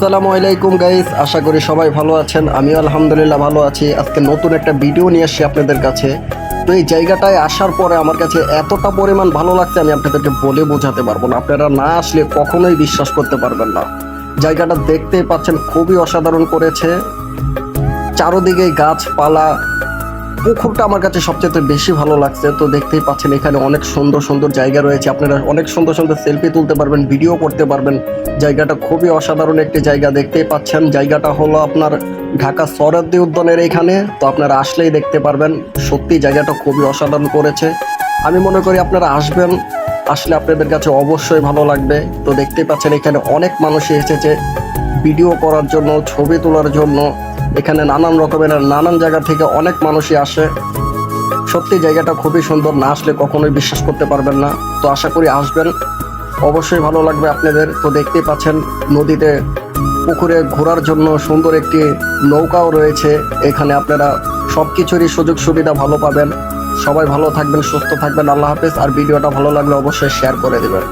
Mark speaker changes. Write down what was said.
Speaker 1: আসসালামু আলাইকুম গাইস আশা করি সবাই ভালো আছেন। আমিও আলহামদুলিল্লাহ ভালো আছি। আজকে নতুন একটা ভিডিও নিয়ে আসছি আপনাদের কাছে। তো এই জায়গাটায় আসার পরে আমার কাছে এতটা পরিমাণ ভালো লাগছে, আমি আপনাদেরকে বলে বোঝাতে পারব না। আপনারা না আসলে কখনোই বিশ্বাস করতে পারবেন না। জায়গাটা দেখতেই পাচ্ছেন, খুবই অসাধারণ করেছে। চারোদিকে গাছপালা পুকুরটা আমার কাছে সবচেয়ে বেশি ভালো লাগছে। তো দেখতেই পাচ্ছেন এখানে অনেক সুন্দর সুন্দর জায়গা রয়েছে। আপনারা অনেক সুন্দর সুন্দর সেলফি তুলতে পারবেন ভিডিও করতে পারবেন। জায়গাটা খুবই অসাধারণ একটি জায়গা। দেখতেই পাচ্ছেন, জায়গাটা হলো আপনার ঢাকা সরদ্দি উদ্যানের এখানে। তো আপনারা আসলেই দেখতে পারবেন, সত্যি জায়গাটা খুবই অসাধারণ করেছে। আমি মনে করি আপনারা আসবেন, আসলে আপনাদের কাছে অবশ্যই ভালো লাগবে। তো দেখতেই পাচ্ছেন এখানে অনেক মানুষই এসেছে ভিডিও করার জন্য, ছবি তোলার জন্য। এখানে নানান রকমের নানান জায়গা থেকে অনেক মানুষই আসে। সত্যি জায়গাটা খুবই সুন্দর, না আসলে কখনোই বিশ্বাস করতে পারবেন না। তো আশা করি আসবেন। অবশ্যই ভালো লাগবে আপনাদের। তো দেখতেই পাচ্ছেন, নদীতে, পুকুরে ঘোরার জন্য সুন্দর একটি নৌকাও রয়েছে। এখানে আপনারা সব কিছুরই সুযোগ সুবিধা ভালো পাবেন। সবাই ভালো থাকবেন, সুস্থ থাকবেন। আল্লাহ হাফেজ। আর ভিডিওটা ভালো লাগলে অবশ্যই শেয়ার করে দেবেন।